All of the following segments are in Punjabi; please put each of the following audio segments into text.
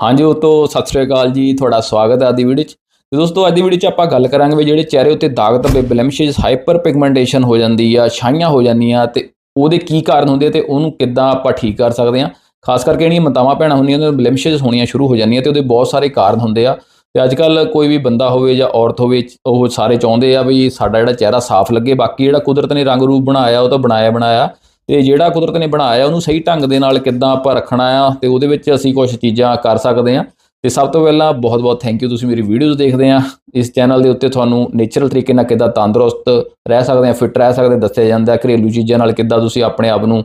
ਹਾਂਜੀ, ਉਹ ਤੋਂ ਸਤਿ ਸ੍ਰੀ ਅਕਾਲ ਜੀ, ਤੁਹਾਡਾ ਸਵਾਗਤ ਹੈ ਅੱਜ ਦੀ ਵੀਡੀਓ 'ਚ। ਤੇ ਦੋਸਤੋ, ਅੱਜ ਦੀ ਵੀਡੀਓ 'ਚ ਆਪਾਂ ਗੱਲ ਕਰਾਂਗੇ ਵੀ ਜਿਹੜੇ ਚਿਹਰੇ ਉੱਤੇ ਦਾਗ ਧੱਬੇ ਬਲੈਮਿਸ਼ਸ ਹਾਈਪਰ ਪਿਗਮੈਂਟੇਸ਼ਨ ਹੋ ਜਾਂਦੀ ਆ, ਛਾਈਆਂ ਹੋ ਜਾਂਦੀਆਂ ਤੇ ਉਹਦੇ ਕੀ ਕਾਰਨ ਹੁੰਦੇ ਆ ਤੇ ਉਹਨੂੰ ਕਿੱਦਾਂ ਆਪਾਂ ਠੀਕ ਕਰ ਸਕਦੇ ਆ ਖਾਸ ਕਰਕੇ ਜਿਹੜੀਆਂ ਮਤਾਵਾਂ ਭੈਣਾਂ ਹੁੰਦੀਆਂ, ਉਹਨਾਂ ਨੂੰ ਬਲੈਮਿਸ਼ਸ ਹੋਣੀਆਂ ਸ਼ੁਰੂ ਹੋ ਜਾਂਦੀਆਂ ਤੇ ਉਹਦੇ ਬਹੁਤ ਸਾਰੇ ਕਾਰਨ ਹੁੰਦੇ ਆ। ਤੇ ਅੱਜ ਕੱਲ ਕੋਈ ਵੀ ਬੰਦਾ ਹੋਵੇ ਜਾਂ ਔਰਤ ਹੋਵੇ, ਉਹ ਸਾਰੇ ਚਾਹੁੰਦੇ ਆ ਵੀ ਸਾਡਾ ਜਿਹੜਾ ਚਿਹਰਾ ਸਾਫ਼ ਲੱਗੇ, ਬਾਕੀ ਜਿਹੜਾ ਕੁਦਰਤ ਨੇ ਰੰਗ ਰੂਪ ਬਣਾਇਆ, ਉਹ ਤਾਂ ਬਣਾਇਆ ਬਣਾਇਆ ਤੇ ਜਿਹੜਾ ਕੁਦਰਤ ਨੇ ਬਣਾਇਆ, ਉਹਨੂੰ ਸਹੀ ਢੰਗ ਦੇ ਨਾਲ ਕਿੱਦਾਂ ਆਪਾਂ ਰੱਖਣਾ ਆ, ਤੇ ਉਹਦੇ ਵਿੱਚ ਅਸੀਂ ਕੁਝ ਚੀਜ਼ਾਂ ਕਰ ਸਕਦੇ ਆ ਤੇ ਸਭ ਤੋਂ ਪਹਿਲਾਂ ਬਹੁਤ ਬਹੁਤ ਥੈਂਕ ਯੂ ਤੁਸੀਂ ਮੇਰੀ ਵੀਡੀਓਜ਼ ਦੇਖਦੇ ਆ। ਇਸ ਚੈਨਲ ਦੇ ਉੱਤੇ ਤੁਹਾਨੂੰ ਨੇਚਰਲ ਤਰੀਕੇ ਨਾਲ ਕਿੱਦਾਂ ਤੰਦਰੁਸਤ ਰਹਿ ਸਕਦੇ ਆ ਫਿਟ ਰਹਿ ਸਕਦੇ ਦੱਸਿਆ ਜਾਂਦਾ ਘਰੇਲੂ ਚੀਜ਼ਾਂ ਨਾਲ ਕਿੱਦਾਂ ਤੁਸੀਂ ਆਪਣੇ ਆਪ ਨੂੰ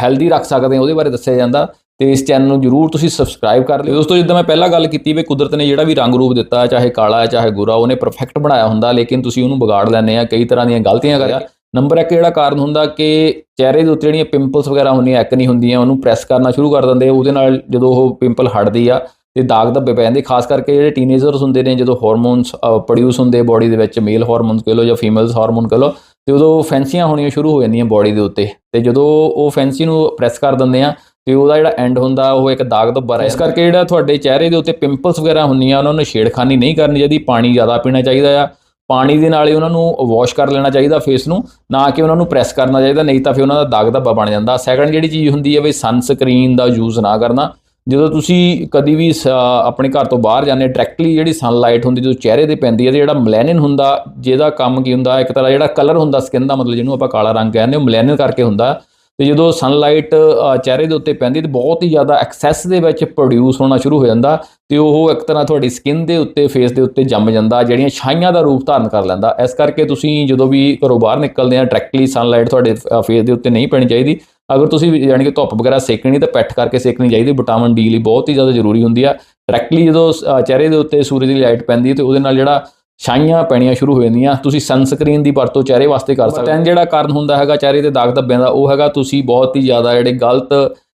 ਹੈਲਦੀ ਰੱਖ ਸਕਦੇ ਆ, ਉਹਦੇ ਬਾਰੇ ਦੱਸਿਆ ਜਾਂਦਾ। ਤੇ ਇਸ ਚੈਨਲ ਨੂੰ ਜਰੂਰ ਤੁਸੀਂ ਸਬਸਕ੍ਰਾਈਬ ਕਰ ਲਿਓ। ਦੋਸਤੋ, ਜਿੱਦਾਂ ਮੈਂ ਪਹਿਲਾਂ ਗੱਲ ਕੀਤੀ ਵੀ ਕੁਦਰਤ ਨੇ ਜਿਹੜਾ ਵੀ ਰੰਗ ਰੂਪ ਦਿੱਤਾ, ਚਾਹੇ ਕਾਲਾ ਹੈ, ਚਾਹੇ ਗੋਰਾ, ਉਹਨੇ ਪਰਫੈਕਟ ਬਣਾਇਆ ਹੁੰਦਾ, ਲੇਕਿਨ ਤੁਸੀਂ ਉਹਨੂੰ ਵਿਗਾੜ ਲੈਂਦੇ ਆ, ਕਈ ਤਰ੍ਹਾਂ ਦੀਆਂ ਗਲਤੀਆਂ ਕਰਿਆ। ਨੰਬਰ 1 ਜਿਹੜਾ ਕਾਰਨ ਹੁੰਦਾ ਕਿ ਚਿਹਰੇ ਦੇ ਉੱਤੇ ਜਿਹੜੀਆਂ ਪਿੰਪਲਸ ਵਗੈਰਾ ਹੁੰਦੀਆਂ ਐਕਨੀ ਹੁੰਦੀਆਂ ਉਹਨੂੰ ਪ੍ਰੈਸ ਕਰਨਾ ਸ਼ੁਰੂ ਕਰ ਦਿੰਦੇ ਆ ਉਹਦੇ ਨਾਲ ਜਦੋਂ ਉਹ ਪਿੰਪਲ ਹਟਦੀ ਆ ਤੇ ਦਾਗ ਧੱਬੇ ਪੈ ਜਾਂਦੇ ਖਾਸ ਕਰਕੇ ਜਿਹੜੇ ਟੀਨੇਜਰਸ ਹੁੰਦੇ ਨੇ ਜਦੋਂ ਹਾਰਮੋਨਸ ਪ੍ਰੋਡਿਊਸ ਹੁੰਦੇ ਬੋਡੀ ਦੇ ਵਿੱਚ ਮੇਲ ਹਾਰਮੋਨਸ ਕਹ ਲਓ ਜਾਂ ਫੀਮੇਲਸ ਹਾਰਮੋਨ ਕਹ ਲਓ ਤੇ ਉਦੋਂ ਫੈਂਸੀਆਂ ਹੋਣੀਆਂ ਸ਼ੁਰੂ ਹੋ ਜਾਂਦੀਆਂ ਬੋਡੀ ਦੇ ਉੱਤੇ ਤੇ ਜਦੋਂ ਉਹ ਫੈਂਸੀ ਨੂੰ ਪ੍ਰੈਸ ਕਰ ਦਿੰਦੇ ਆ ਤੇ ਉਹਦਾ ਜਿਹੜਾ ਐਂਡ ਹੁੰਦਾ ਉਹ ਇੱਕ ਦਾਗ ਧੱਬਾ ਰਹਿ ਇਸ ਕਰਕੇ ਜਿਹੜਾ ਤੁਹਾਡੇ ਚਿਹਰੇ ਦੇ ਉੱਤੇ ਪਿੰਪਲਸ ਵਗੈਰਾ ਹੁੰਦੀਆਂ ਉਹਨਾਂ ਨੂੰ ਛੇੜਖਾਨੀ ਨਹੀਂ ਕਰਨੀ ਚਾਹੀਦੀ ਪਾਣੀ ਜ਼ਿਆਦਾ ਪੀਣਾ ਚਾਹੀਦਾ ਆ ਪਾਣੀ ਦੇ ਨਾਲ ਹੀ ਉਹਨਾਂ ਨੂੰ ਵਾਸ਼ ਕਰ ਲੈਣਾ ਚਾਹੀਦਾ ਫੇਸ ਨੂੰ, ਨਾ ਕਿ ਉਹਨਾਂ ਨੂੰ ਪ੍ਰੈਸ ਕਰਨਾ ਚਾਹੀਦਾ, ਨਹੀਂ ਤਾਂ ਫਿਰ ਉਹਨਾਂ ਦਾ ਦਾਗ ਧੱਬਾ ਬਣ ਜਾਂਦਾ। ਸੈਕੰਡ ਜਿਹੜੀ ਚੀਜ਼ ਹੁੰਦੀ ਹੈ ਵੀ ਸਨਸਕ੍ਰੀਨ ਦਾ ਯੂਜ਼ ਨਾ ਕਰਨਾ। ਜਦੋਂ ਤੁਸੀਂ ਕਦੀ ਵੀ ਸ- ਆਪਣੇ ਘਰ ਤੋਂ ਬਾਹਰ ਜਾਂਦੇ ਡਾਇਰੈਕਟਲੀ ਜਿਹੜੀ ਸਨਲਾਈਟ ਹੁੰਦੀ, ਜਦੋਂ ਚਿਹਰੇ ਤੇ ਪੈਂਦੀ ਹੈ, ਤੇ ਜਿਹੜਾ ਮਲੈਨਿਨ ਹੁੰਦਾ, ਜਿਹਦਾ ਕੰਮ ਕੀ ਹੁੰਦਾ, ਇੱਕ ਤਰ੍ਹਾਂ ਜਿਹੜਾ ਕਲਰ ਹੁੰਦਾ ਸਕਿਨ ਦਾ ਮਤਲਬ ਜਿਹਨੂੰ ਆਪਾਂ ਕਾਲਾ ਰੰਗ ਕਹਿੰਦੇ ਉਹ ਮਲੈਨਿਨ ਕਰਕੇ ਹੁੰਦਾ। ਤੇ ਜਦੋਂ ਸਨਲਾਈਟ ਚਿਹਰੇ ਦੇ ਉੱਤੇ ਪੈਂਦੀ ਤੇ ਬਹੁਤ ਹੀ ਜ਼ਿਆਦਾ ਐਕਸੈਸ ਦੇ ਵਿੱਚ ਪ੍ਰੋਡਿਊਸ ਹੋਣਾ ਸ਼ੁਰੂ ਹੋ ਜਾਂਦਾ ਤੇ ਉਹ ਇੱਕ ਤਰ੍ਹਾਂ ਤੁਹਾਡੀ ਸਕਿਨ ਦੇ ਉੱਤੇ ਫੇਸ ਦੇ ਉੱਤੇ ਜੰਮ ਜਾਂਦਾ ਜਿਹੜੀਆਂ ਛਾਈਆਂ ਦਾ ਰੂਪ ਧਾਰਨ ਕਰ ਲੈਂਦਾ। ਇਸ ਕਰਕੇ ਤੁਸੀਂ ਜਦੋਂ ਵੀ ਘਰੋਂ ਬਾਹਰ ਨਿਕਲਦੇ ਆ ਡਾਇਰੈਕਟਲੀ ਸਨਲਾਈਟ ਤੁਹਾਡੇ ਫੇਸ ਦੇ ਉੱਤੇ ਨਹੀਂ ਪੈਣੀ ਚਾਹੀਦੀ। ਅਗਰ ਤੁਸੀਂ ਵੀ ਯਾਨੀ ਕਿ ਧੁੱਪ ਵਗੈਰਾ ਸੇਕਣੀ ਤਾਂ ਪੈਠ ਕਰਕੇ ਸੇਕਣੀ ਚਾਹੀਦੀ ਵਿਟਾਮਿਨ ਡੀ ਲਈ ਬਹੁਤ ਹੀ ਜ਼ਿਆਦਾ ਜ਼ਰੂਰੀ ਹੁੰਦੀ ਆ। ਡਾਇਰੈਕਟਲੀ ਜਦੋਂ ਅ, ਚਿਹਰੇ ਦੇ ਉੱਤੇ ਸੂਰਜ ਦੀ ਲਾਈਟ ਪੈਂਦੀ ਹੈ ਤੇ ਉਹਦੇ ਨਾਲ ਜਿਹੜਾ ਛਾਈਆਂ ਪੈਣੀਆਂ ਸ਼ੁਰੂ ਹੋ ਜਾਂਦੀਆਂ। ਤੁਸੀਂ ਸਨਸਕ੍ਰੀਨ ਦੀ ਵਰਤੋਂ ਚਿਹਰੇ ਵਾਸਤੇ ਕਰ ਸਕਦੇ ਹੋ। ਜਿਹੜਾ ਕਾਰਨ ਹੁੰਦਾ ਹੈਗਾ ਚਿਹਰੇ ਤੇ ਦਾਗ ਧੱਬਿਆਂ ਦਾ, ਉਹ ਹੈਗਾ ਤੁਸੀਂ ਬਹੁਤ ਹੀ ਜ਼ਿਆਦਾ ਜਿਹੜੇ ਗਲਤ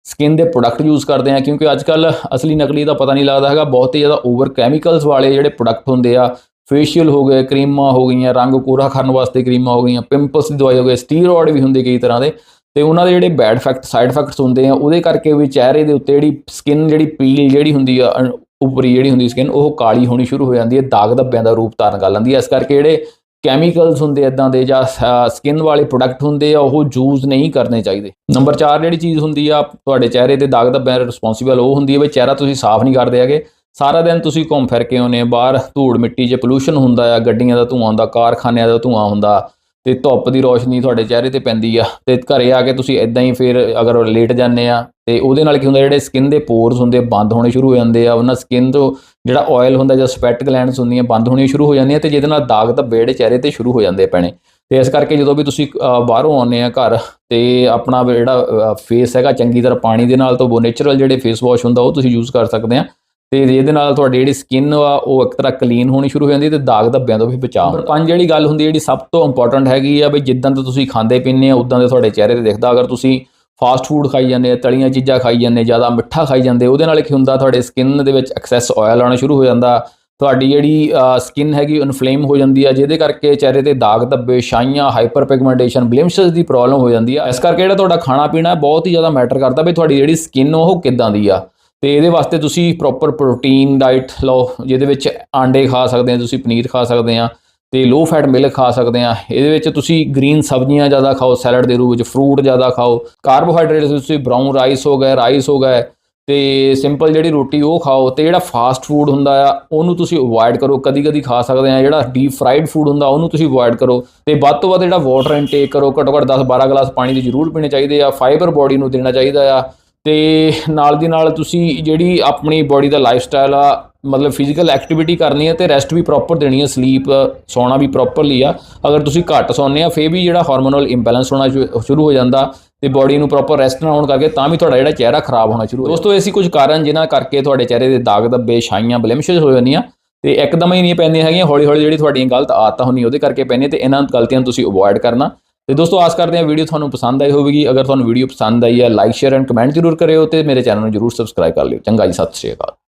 ਸਕਿਨ ਦੇ ਪ੍ਰੋਡਕਟ ਯੂਜ਼ ਕਰਦੇ ਆ, ਕਿਉਂਕਿ ਅੱਜ ਕੱਲ ਅਸਲੀ ਨਕਲੀ ਦਾ ਪਤਾ ਨਹੀਂ ਲੱਗਦਾ ਹੈਗਾ, ਬਹੁਤ ਹੀ ਜ਼ਿਆਦਾ ਓਵਰ ਕੈਮੀਕਲਸ ਵਾਲੇ ਜਿਹੜੇ ਪ੍ਰੋਡਕਟ ਹੁੰਦੇ ਆ ਫੇਸ਼ੀਅਲ ਹੋ ਗਏ, ਕਰੀਮਾਂ ਹੋ ਗਈਆਂ, ਰੰਗ ਕੋਰਾ ਕਰਨ ਵਾਸਤੇ ਕਰੀਮਾਂ ਹੋ ਗਈਆਂ ਪਿੰਪਲਸ ਦੀ ਦਵਾਈ ਹੋ ਗਈ ਸਟੀਰੋਇਡ ਵੀ ਹੁੰਦੇ ਕਈ ਤਰ੍ਹਾਂ ਦੇ, ਤੇ ਉਹਨਾਂ ਦੇ ਜਿਹੜੇ ਬੈਡ ਇਫੈਕਟ ਸਾਈਡ ਇਫੈਕਟਸ ਹੁੰਦੇ ਆ, ਉਹਦੇ ਕਰਕੇ ਵੀ ਚਿਹਰੇ ਦੇ ਉੱਤੇ ਜਿਹੜੀ ਸਕਿਨ ਜਿਹੜੀ ਪੀਲ ਜਿਹੜੀ ਹੁੰਦੀ ਆ ਅਣ- ਉੱਪਰੀ ਜਿਹੜੀ ਹੁੰਦੀ ਸਕਿਨ ਉਹ ਕਾਲੀ ਹੋਣੀ ਸ਼ੁਰੂ ਹੋ ਜਾਂਦੀ ਹੈ, ਦਾਗ ਧੱਬਿਆਂ ਦਾ ਰੂਪ ਧਾਰਨ ਕਰ ਲੈਂਦੀ ਹੈ। ਇਸ ਕਰਕੇ ਜਿਹੜੇ ਕੈਮੀਕਲਸ ਹੁੰਦੇ ਇਦਾਂ ਦੇ ਜਾਂ ਸਕਿਨ ਵਾਲੇ ਪ੍ਰੋਡਕਟ ਹੁੰਦੇ ਆ, ਉਹ ਯੂਜ਼ ਨਹੀਂ ਕਰਨੇ ਚਾਹੀਦੇ। ਨੰਬਰ 4 ਜਿਹੜੀ ਚੀਜ਼ ਹੁੰਦੀ ਆ, ਤੁਹਾਡੇ ਚਿਹਰੇ ਤੇ ਦਾਗ ਧੱਬਿਆਂ ਦਾ ਰਿਸਪੌਂਸੀਬਲ ਉਹ ਹੁੰਦੀ ਹੈ ਵੀ ਚਿਹਰਾ ਤੁਸੀਂ ਸਾਫ਼ ਨਹੀਂ ਕਰਦੇ ਹੈਗੇ। ਸਾਰਾ ਦਿਨ ਤੁਸੀਂ ਘੁੰਮ ਫਿਰ ਕੇ ਆਉਂਦੇ ਆ ਬਾਹਰ ਧੂੜ ਮਿੱਟੀ 'ਚ ਪੋਲੂਸ਼ਨ ਹੁੰਦਾ ਆ, ਗੱਡੀਆਂ ਦਾ ਧੂਆਂ ਹੁੰਦਾ, ਕਾਰਖਾਨਿਆਂ ਦਾ ਧੂਆਂ ਹੁੰਦਾ ਤੇ ਧੁੱਪ ਦੀ ਰੋਸ਼ਨੀ ਤੁਹਾਡੇ ਚਿਹਰੇ ਤੇ ਪੈਂਦੀ ਆ ਤੇ ਘਰੇ ਆ ਕੇ ਤੁਸੀਂ ਇਦਾਂ ਹੀ ਫਿਰ ਅਗਰ ਲੇਟ ਜਾਂਦੇ ਆ ਤੇ ਉਹਦੇ ਨਾਲ ਕੀ ਹੁੰਦਾ ਜਿਹੜੇ ਸਕਿਨ ਦੇ ਪੋਰਸ ਹੁੰਦੇ ਆ, ਬੰਦ ਹੋਣੇ ਸ਼ੁਰੂ ਹੋ ਜਾਂਦੇ ਆ ਉਹਨਾਂ ਸਕਿਨ ਤੋਂ ਜਿਹੜਾ ਆਇਲ ਹੁੰਦਾ ਜਾਂ ਸਵੈਟ ਗਲੈਂਡਸ ਹੁੰਦੀਆਂ ਬੰਦ ਹੋਣੀਆਂ ਸ਼ੁਰੂ ਹੋ ਜਾਂਦੀਆਂ ਤੇ ਜਿਹਦੇ ਨਾਲ ਦਾਗ ਤਾਂ ਜਿਹੜੇ ਚਿਹਰੇ ਤੇ ਸ਼ੁਰੂ ਹੋ ਜਾਂਦੇ ਆ ਪੈਣੇ ਤੇ ਇਸ ਕਰਕੇ ਜਦੋਂ ਵੀ ਤੁਸੀਂ ਬਾਹਰੋਂ ਆਉਂਦੇ ਆ ਘਰ ਤੇ ਆਪਣਾ ਜਿਹੜਾ ਫੇਸ ਹੈਗਾ ਚੰਗੀ ਤਰ੍ਹਾਂ ਪਾਣੀ ਦੇ ਨਾਲ ਤੋਂ ਨੇਚਰਲ ਜਿਹੜੇ ਫੇਸ ਵਾਸ਼ ਹੁੰਦਾ ਉਹ ਤੁਸੀਂ ਯੂਜ਼ ਕਰ ਸਕਦੇ ਆ। ਤੇ ਇਹਦੇ ਨਾਲ ਤੁਹਾਡੀ ਜਿਹੜੀ ਸਕਿਨ ਆ, ਉਹ ਇੱਕ ਤਰ੍ਹਾਂ ਕਲੀਨ ਹੋਣੀ ਸ਼ੁਰੂ ਹੋ ਜਾਂਦੀ ਹੈ ਤੇ ਦਾਗ ਧੱਬਿਆਂ ਤੋਂ ਵੀ ਬਚਾਅ ਨੰਬਰ 5 ਜਿਹੜੀ ਗੱਲ ਹੁੰਦੀ ਹੈ ਜਿਹੜੀ ਸਭ ਤੋਂ ਇੰਪੋਰਟੈਂਟ ਹੈਗੀ ਆ ਵੀ ਜਿੱਦਾਂ ਦਾ ਤੁਸੀਂ ਖਾਂਦੇ ਪੀਂਦੇ ਆ ਉਦਾਂ ਦੇ ਤੁਹਾਡੇ ਚਿਹਰੇ ਤੇ ਦਿਖਦਾ। ਅਗਰ ਤੁਸੀਂ ਫਾਸਟ ਫੂਡ ਖਾਈ ਜਾਂਦੇ ਆ ਤਲੀਆਂ ਚੀਜ਼ਾਂ ਖਾਈ ਜਾਂਦੇ ਜ਼ਿਆਦਾ ਮਿੱਠਾ ਖਾਈ ਜਾਂਦੇ ਉਹਦੇ ਨਾਲ ਕੀ ਹੁੰਦਾ? ਤੁਹਾਡੇ ਸਕਿਨ ਦੇ ਵਿੱਚ ਐਕਸੈਸ ਆਇਲ ਆਉਣਾ ਸ਼ੁਰੂ ਹੋ ਜਾਂਦਾ। ਤੁਹਾਡੀ ਜਿਹੜੀ ਸਕਿਨ ਹੈਗੀ ਇਨਫਲੇਮ ਹੋ ਜਾਂਦੀ ਆ, ਜਿਹਦੇ ਕਰਕੇ ਚਿਹਰੇ ਤੇ ਦਾਗ ਧੱਬੇ, ਛਾਈਆਂ ਹਾਈਪਰ ਪਿਗਮੈਂਟੇਸ਼ਨ ਬਲੇਮਿਸ਼ਸ ਦੀ ਪ੍ਰੋਬਲਮ ਹੋ ਜਾਂਦੀ ਆ। ਇਸ ਕਰਕੇ ਜਿਹੜਾ ਤੁਹਾਡਾ ਖਾਣਾ ਪੀਣਾ ਬਹੁਤ ਹੀ ਜ਼ਿਆਦਾ ਮੈਟਰ ਕਰਦਾ ਵੀ ਤੁਹਾਡੀ ਜਿਹੜੀ ਸਕਿਨ ਉਹ ਕਿੱਦਾਂ ਦੀ ਆ। ਤੇ ਇਹਦੇ ਵਾਸਤੇ ਤੁਸੀਂ ਪ੍ਰੋਪਰ ਪ੍ਰੋਟੀਨ ਡਾਈਟ ਲਓ, ਜਿਹਦੇ ਵਿੱਚ ਆਂਡੇ ਖਾ ਸਕਦੇ ਆ, ਤੁਸੀਂ ਪਨੀਰ ਖਾ ਸਕਦੇ ਆ ਤੇ ਲੋ ਫੈਟ ਮਿਲਕ ਖਾ ਸਕਦੇ ਆ। ਇਹਦੇ ਵਿੱਚ ਤੁਸੀਂ ਗ੍ਰੀਨ ਸਬਜ਼ੀਆਂ ਜ਼ਿਆਦਾ ਖਾਓ ਸੈਲਡ ਦੇ ਰੂਪ ਵਿੱਚ ਫਰੂਟ ਜ਼ਿਆਦਾ ਖਾਓ। ਕਾਰਬੋਹਾਈਡਰੇਟਸ ਤੁਸੀਂ ਬਰਾਊਨ ਰਾਈਸ ਹੋ ਗਿਆ ਰਾਈਸ ਹੋ ਗਏ ਤੇ ਸਿੰਪਲ ਜਿਹੜੀ ਰੋਟੀ ਉਹ ਖਾਓ ਤੇ ਜਿਹੜਾ ਫਾਸਟ ਫੂਡ ਹੁੰਦਾ ਆ, ਉਹਨੂੰ ਤੁਸੀਂ ਅਵੋਇਡ ਕਰੋ। ਕਦੀ ਕਦੀ ਖਾ ਸਕਦੇ ਆ, ਜਿਹੜਾ ਡੀਪ ਫਰਾਈਡ ਫੂਡ ਹੁੰਦਾ, ਉਹਨੂੰ ਤੁਸੀਂ ਅਵੋਇਡ ਕਰੋ। ਤੇ ਵੱਧ ਤੋਂ ਵੱਧ ਜਿਹੜਾ ਵਾਟਰ ਇਨਟੇਕ ਕਰੋ, ਘੱਟੋ ਘੱਟ 10 12 ਗਲਾਸ ਪਾਣੀ ਦੀ ਜ਼ਰੂਰ ਪੀਣੇ ਚਾਹੀਦੇ ਆ ਫਾਈਬਰ ਬੋਡੀ ਨੂੰ ਦੇਣਾ ਚਾਹੀਦਾ ਆ। ਤੇ ਨਾਲ ਦੀ ਨਾਲ ਤੁਸੀਂ ਜਿਹੜੀ ਆਪਣੀ ਬੋਡੀ ਦਾ ਲਾਈਫ ਸਟਾਈਲ ਆ, ਮਤਲਬ ਫਿਜ਼ੀਕਲ ਐਕਟੀਵਿਟੀ ਕਰਨੀ ਹੈ ਤੇ ਰੈਸਟ ਵੀ ਪ੍ਰੋਪਰ ਦੇਣੀ ਹੈ ਸਲੀਪ ਸੌਣਾ ਵੀ ਪ੍ਰੋਪਰਲੀ ਆ। ਅਗਰ ਤੁਸੀਂ ਘੱਟ ਸੌਂਦੇ ਆ, ਫੇਰ ਵੀ ਜਿਹੜਾ ਹਾਰਮੋਨਲ ਇੰਬੈਲੈਂਸ ਹੋਣਾ ਸ਼ੁ- ਸ਼ੁਰੂ ਹੋ ਜਾਂਦਾ ਤੇ ਬੋਡੀ ਨੂੰ ਪ੍ਰੋਪਰ ਰੈਸਟ ਨਾ ਹੋਣ ਕਰਕੇ ਤਾਂ ਵੀ ਤੁਹਾਡਾ ਜਿਹੜਾ ਚਿਹਰਾ ਖਰਾਬ ਹੋਣਾ ਸ਼ੁਰੂ ਹੋ ਦੋਸਤੋ, ਐਸੀ ਕੁਝ ਕਾਰਨ ਜਿਨ੍ਹਾਂ ਕਰਕੇ ਤੁਹਾਡੇ ਚਿਹਰੇ ਦੇ ਦਾਗ ਦੱਬੇ, ਛਾਈਆਂ ਬਲੇਮਿਸ਼ਸ ਹੋ ਜਾਂਦੀਆਂ ਤੇ ਇੱਕਦਮ ਹੀ ਨਹੀਂ ਪੈਂਦੀਆਂ ਹੈਗੀਆਂ ਹੌਲੀ ਹੌਲੀ ਜਿਹੜੀ ਤੁਹਾਡੀਆਂ ਗਲਤ ਆਦਤਾਂ ਹੁੰਦੀਆਂ ਉਹਦੇ ਕਰਕੇ ਪੈਂਦੀਆਂ ਤੇ ਇਹਨਾਂ ਗਲਤੀਆਂ ਨੂੰ ਤੁਸੀਂ ਅਵੋਇਡ ਕਰਨਾ। ਤੇ ਦੋਸਤੋ, ਆਸ ਕਰਦੇ ਹਾਂ ਵੀਡੀਓ ਤੁਹਾਨੂੰ ਪਸੰਦ ਆਈ ਹੋਵੇਗੀ। ਅਗਰ ਤੁਹਾਨੂੰ ਵੀਡੀਓ ਪਸੰਦ ਆਈ ਹੈ ਲਾਈਕ ਸ਼ੇਅਰ ਐਂਡ ਕਮੈਂਟ ਜ਼ਰੂਰ ਕਰਿਓ ਤੇ ਮੇਰੇ ਚੈਨਲ ਨੂੰ ਜ਼ਰੂਰ ਸਬਸਕ੍ਰਾਈਬ ਕਰ ਲਿਓ। ਚੰਗਾ ਜੀ, ਸਤਿ ਸ਼੍ਰੀ ਅਕਾਲ।